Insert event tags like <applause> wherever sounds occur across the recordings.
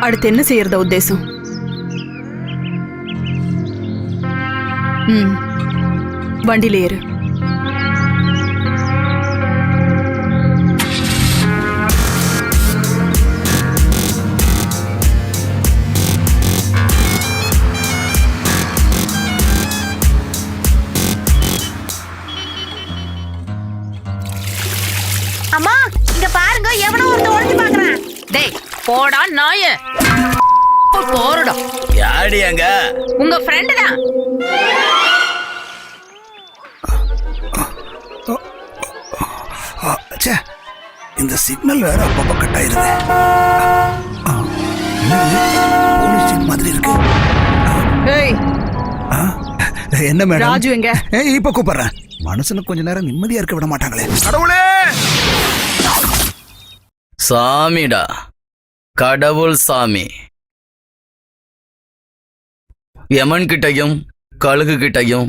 அடுத்து என்ன செய்யறத உத்தேசம்? ம். வண்டியில ஏறு. அம்மா இங்க பாருங்க எவனோ ஒருத்தன் ஒளிஞ்சு பாக்குறான் டேய் போடா நாய. போறடா யாடி அங்க? உங்க ஃப்ரெண்டு தான். ச்சே இந்த சிக்னல் வேற அப்பப்ப கட் ஆயிருது? போலீஸ் மாதிரி இருக்கு. ஏய். ஆ, என்ன மேடம் ராஜு எங்க? ஏய், இப்ப கூப்பிடுறேன். மனுஷனுக்கு கொஞ்ச நேரம் நிம்மதியா இருக்க விட மாட்டாங்களே. கடவுளே! சாமிடா. கடவுள் சாமி. யமன் கிட்டையும் கழுகு கிட்டையும்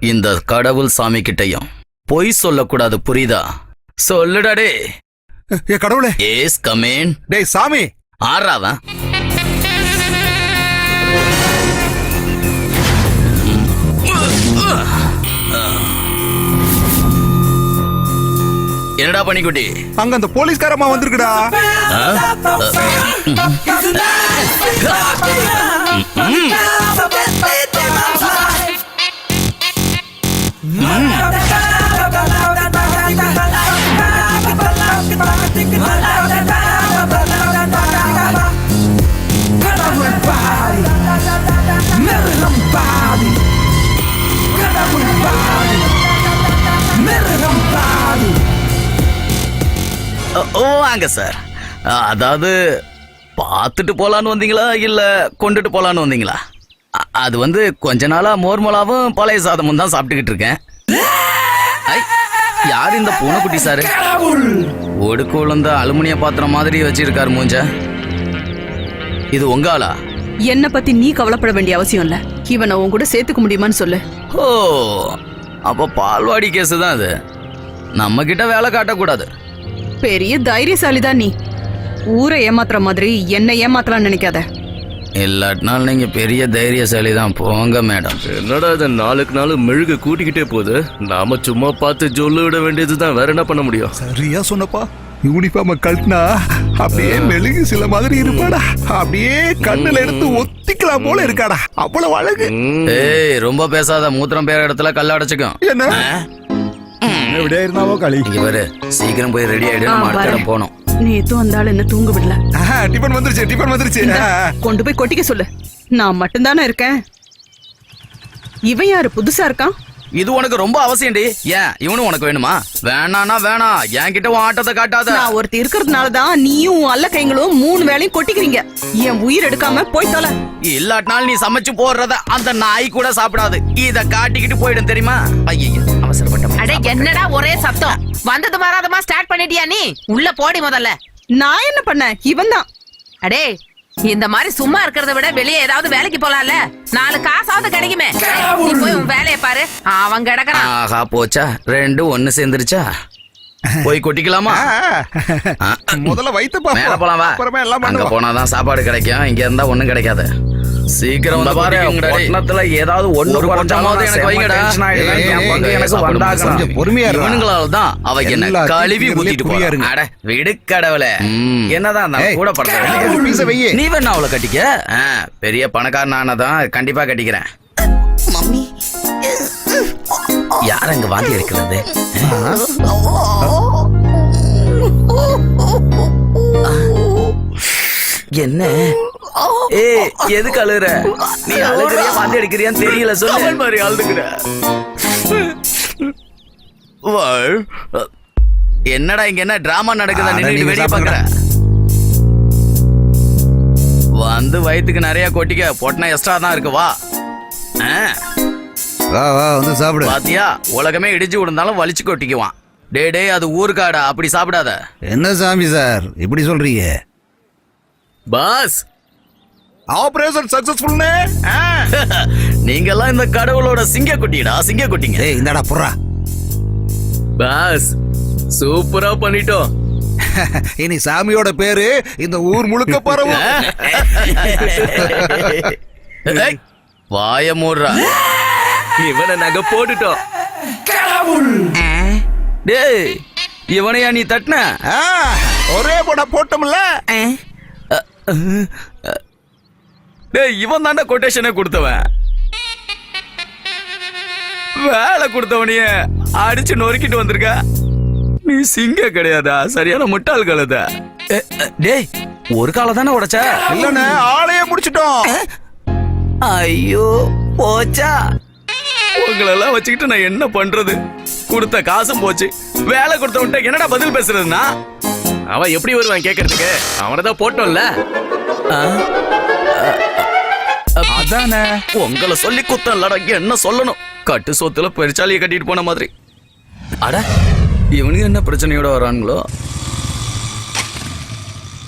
இந்த கடவுள் சாமி கிட்டையும். பொய் சொல்லக்கூடாது புரியுதா? சொல்லுடா டே ஏ கடவுளே. ஏஸ் கமேன் டேய் சாமி. ஆறாவன் என்னடா பண்ணிக்குட்டி அங்க அந்த போலீஸ்காரமா வந்திருக்குடா வாங்க சார். அதாவது பார்த்துட்டு போலான்னு வந்தீங்களா இல்ல கொண்டுட்டு போலான்னு வந்தீங்களா? அது வந்து கொஞ்ச நாளா மோர் மிளகாவும் பழைய சாதமும் தான் சாப்பிட்டுக்கிட்டு இருக்கேன். யார் இந்த பூனைக்குட்டி சாரு? ஒடுக்கு விழுந்த அலுமினிய பாத்திரம் மாதிரி வச்சிருக்காரு மூஞ்ச. இது உங்க ஆளா? என்ன பத்தி நீ கவலைப்பட வேண்டிய அவசியம் இல்ல. இவனை உன் கூட சேர்த்துக்க முடியுமான்னு சொல்லு. ஓ அப்ப பால்வாடி கேஸ் தான் அது. நம்ம கிட்ட வேலை காட்டக்கூடாது. பெரிய தைரியசாலி தான் நீ. ஊரை ஏமாத்துற மாதிரி என்ன ஏமாத்தலாம்னு நினைக்காத. இல்லாட்டினால் நீங்க பெரிய தைரியசாலி தான் போங்க மேடம். என்னடா இது நாளுக்கு நாள் மெழுகு கூட்டிக்கிட்டே போகுது. நாம சும்மா பார்த்து ஜொல்லு விட வேண்டியதுதான். வேற என்ன பண்ண முடியும்? சரியா சொன்னப்பா. யூனிஃபார்ம கழட்டினா அப்படியே மெழுகு சில மாதிரி இருப்பாடா. அப்படியே கண்ணுல எடுத்து ஒத்திக்கலாம் போல இருக்காடா. அவ்வளவு அழகு. ஏய் ரொம்ப பேசாத. மூத்திரம் பேர இடத்துல கல்ல அடைச்சுக்கும். என்ன? எப்படியா இருந்தாவோ களி இங்க பாரு சீக்கிரம் போய் ரெடி ஆயிடு ஆ, நம்ம அடுத்த வரேன். இடம் போனோம் நேத்தும் அந்த ஆள் என்ன தூங்க விடல வந்துருச்சு டிஃபன் வந்துருச்சு இந்தா, ஆ, கொண்டு போய் கொட்டிக்க சொல்லு நான் மட்டும்தானே இருக்கேன் இவன் யாரு புதுசா இருக்கான் இது உனக்கு ரொம்ப அவசியம்டி ஏன் இவனும் உனக்கு வேணுமா? வேணானா வேணாம் என்கிட்ட உன் ஆட்டத்தை காட்டாத. நான் ஒருத்தி இருக்கிறதுனால தான் நீயும் உன் அல்ல கைங்களும் மூணு வேளையும் கொட்டிக்கிறீங்க. என் உயிர் எடுக்காம போய் தொலை. இல்லாட்டினால் நீ சமைச்சு போடுறத அந்த நாய் கூட சாப்பிடாது. இத காட்டிக்கிட்டு போயிடும் தெரியுமா? ஐயோ அவசரப்பட்ட அடே என்னடா ஒரே சத்தம்? வந்தது வராதமா ஸ்டார்ட் பண்ணிட்டியா நீ? உள்ள போடி முதல்ல. நான் என்ன பண்ணேன்? இவன் தான். அடே இந்த மாதிரி சும்மா இருக்கிறத விட வெளியே ஏதாவது வேலைக்கு போலாம்ல? நாலு காசாவது கிடைக்குமே. நீ போய் உன் வேலையை பாரு. அவன் கிடக்குறான். ஆஹா போச்சா? ரெண்டு ஒண்ணு சேர்ந்துருச்சா? போய் கொட்டிக்கலாமா. முதல்ல மேல போலாம் வா. அப்புறமா எல்லாம் அங்க போனாதான் சாப்பாடு கிடைக்கும். இங்க இருந்தா ஒண்ணும் கிடைக்காது. சீக்கிரம் வந்து பாரு பட்டணத்துல ஏதாவது ஒண்ணு குறைஞ்சாமாவது எனக்கு வைங்கடா. எனக்கு பொறுமையா. இவனுங்களால தான் அவ என்ன கழுவி ஊத்திட்டு குறியா போறா. இருங்க. அட விடு கடவுளே. என்னதான் நான் கூட வையி. நீ வேணா அவளை கட்டிக்க. பெரிய பணக்காரன் ஆனதான் கண்டிப்பா கட்டிக்கிறேன். யார் அங்க வாந்தி எடுக்கிறது? என்ன? ஏய் எதுக்கு அழுகுற? நீ அழுகுறியா வாந்தி எடுக்கிறியான்னு தெரியல சொல்லு. மாதிரி அழுகுற என்னடா இங்க என்ன டிராமா நடக்குதா? நீங்க வெளிய. பாக்குற. வந்து வயித்துக்கு நிறைய கொட்டிக்க பொட்டினா எக்ஸ்ட்ரா தான் இருக்கு வா. ஆ, வா வா வந்து சாப்பிடு. பாத்தியா? உலகமே இடிச்சு விழுந்தாலும் வலிச்சு கொட்டிக்குவான். டே டே அது ஊருக்காடா அப்படி சாப்பிடாத. என்ன சாமி சார்? இப்படி சொல்றீங்க? பாஸ் ஆபரேஷன் சக்சஸ்ஃபுல்னே <laughs> நீங்கெல்லாம் இந்த கடவுளோட சிங்க குட்டிடா சிங்க குட்டிங்க. ஏய் இந்தாடா புறா பாஸ் சூப்பரா பண்ணிட்டோம். <laughs> இனி சாமியோட பேரு இந்த ஊர் முழுக்க பரவும். <laughs> வாய மூடுறா. இவனை நாங்க போட்டுட்டோம். டேய் இவனையா நீ தட்டின? ஆ, ஒரே போட போட்டோம்ல. டேய் இவன் தாண்டா கொட்டேஷனை கொடுத்தவன். வேலை கொடுத்தவனைய அடிச்சு நொறுக்கிட்டு வந்திருக்க. நீ சிங்க கிடையாதா? சரியான முட்டாள் கழுத. டேய் ஒரு காலை தானே உடைச்ச? இல்லன்னு ஆளையே முடிச்சிட்டோம் ஐயோ போச்சா? உங்களெல்லாம் வச்சுக்கிட்டு நான் என்ன பண்றது? கொடுத்த காசும் போச்சு. வேலை கொடுத்தவன்ட்ட என்னடா பதில் பேசுறதுன்னா? அவன் எப்படி வருவான் கேக்குறதுக்கு? அவனை தான் போட்டோம்ல. அதானே? உங்களை சொல்லி குத்தம் இல்லடா என்ன சொல்லணும்? கட்டு சொத்துல பெருச்சாலியை கட்டிட்டு போன மாதிரி. அட இவனுக்கு என்ன பிரச்சனையோட வரானுங்களோ?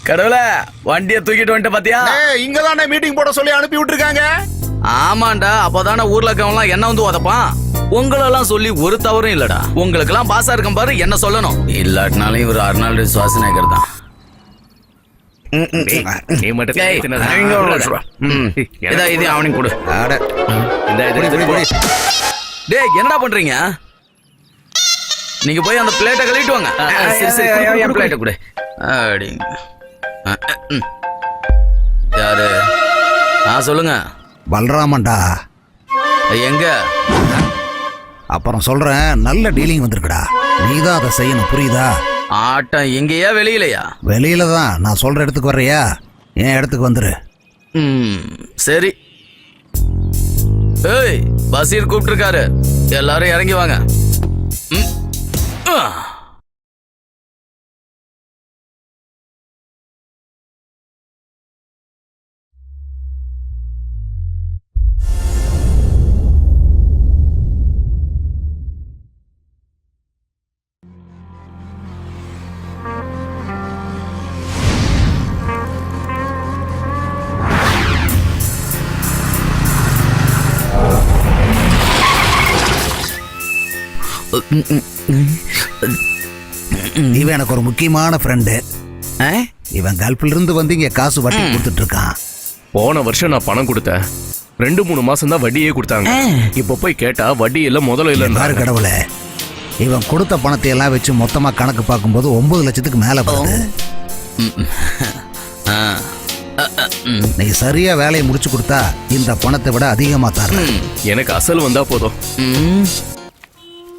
கடவுளே வண்டியை தூக்கிட்டு வந்துட்ட பாத்தியா? இங்க தானே மீட்டிங் போட சொல்லி அனுப்பி விட்டுருக்காங்க? ஆமாண்டா அப்பதானே ஊர்ல இருக்கவன்லாம் என்ன வந்து உதப்பான்? உங்களெல்லாம் சொல்லி ஒரு தவறும் இல்லடா. உங்களுக்கெல்லாம் பாசா இருக்கும் பாரு என்ன சொல்லணும்? இல்லாட்டினாலும் இவர் அர்னால்டு சுவாசனேகர் தான் நீ மட்டும். இதா, இது அவனுக்கு கொடு. டேய் என்னடா பண்றீங்க? நீங்க போய் அந்த பிளேட்டை கழுவிட்டு வாங்க. சரி சரி என் பிளேட்டை கொடு அப்படிங்க. யாரு? ஆ சொல்லுங்க. பலராமன்டா. எங்க? அப்புறம் சொல்றேன் நல்ல டீலிங் வந்திருக்குடா. நீ தான் அதை செய்யணும் புரியுதா? ஆட்டம் இங்கேயா வெளியிலயா? வெளியில தான் நான் சொல்ற இடத்துக்கு வர்றியா? என் இடத்துக்கு வந்துரு? ம் சரி. ஏய் பசீர் கூப்பிட்டுருக்காரு. எல்லாரும் இறங்கி வாங்க. ம். ஆ. இவன் எனக்கு ஒரு முக்கியமான ஃப்ரெண்டு? இவன் கல்ஃபில் இருந்து வந்து இங்க காசு வட்டி கொடுத்துட்டு இருக்கான் போன வருஷம் நான் பணம் கொடுத்தேன் ரெண்டு மூணு மாசம் தான் வட்டியே கொடுத்தாங்க. இப்ப போய் கேட்டா வட்டி இல்ல முதல்ல பாரு இல்ல கடவுளே. இவன் கொடுத்த பணத்தை எல்லாம் வச்சு மொத்தமா கணக்கு பார்க்கும்போது ஒன்பது லட்சத்துக்கு மேல ம். நீ சரியா வேலையை முடிச்சு கொடுத்தா இந்த பணத்தை விட அதிகமா தரேன். எனக்கு அசல் வந்தா போதும்.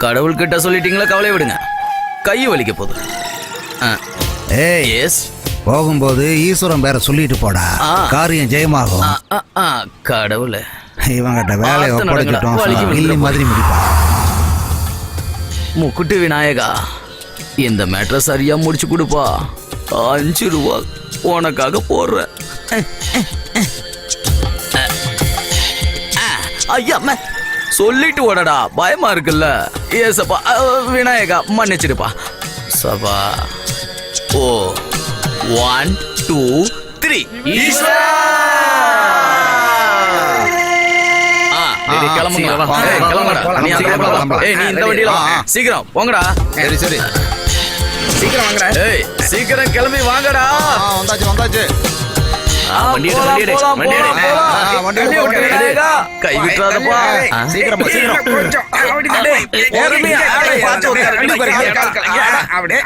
கடவுள்கிட்ட சொல்லிட்டீங்களா? கவலை விடுங்க. கை வலிக்க போகுது. ஏய் எஸ் போகும்போது ஈஸ்வரன் பேரை சொல்லிட்டு போடா. காரியம் ஜெயமாகும். கடவுளே. இவங்கிட்ட வேலையை ஒப்படைச்சிட்டோம் விழுந்துட மாதிரி முடிப்பான் முக்குட்டு விநாயகா இந்த மேட்ரை சரியா முடிச்சு கொடுப்பா. அஞ்சு ரூபா உனக்காக போடுறேன். ஐயா. சொல்லிட்டு ஓடடா. பயமா இருக்குல்ல? ஏசப்பா விநாயகா மன்னிச்சிடுப்பா. சபா ஓ ஒன் டூ த்ரீ. சீக்கிரம் போங்கடா. சரி சரி. சீக்கிரம் வாங்கடா சீக்கிரம் கிளம்பி வாங்கடா. வந்தாச்சு வந்தாச்சு. கை விட்டுறாதப்பா. சீக்கிரம் சீக்கிரம். அப்படியே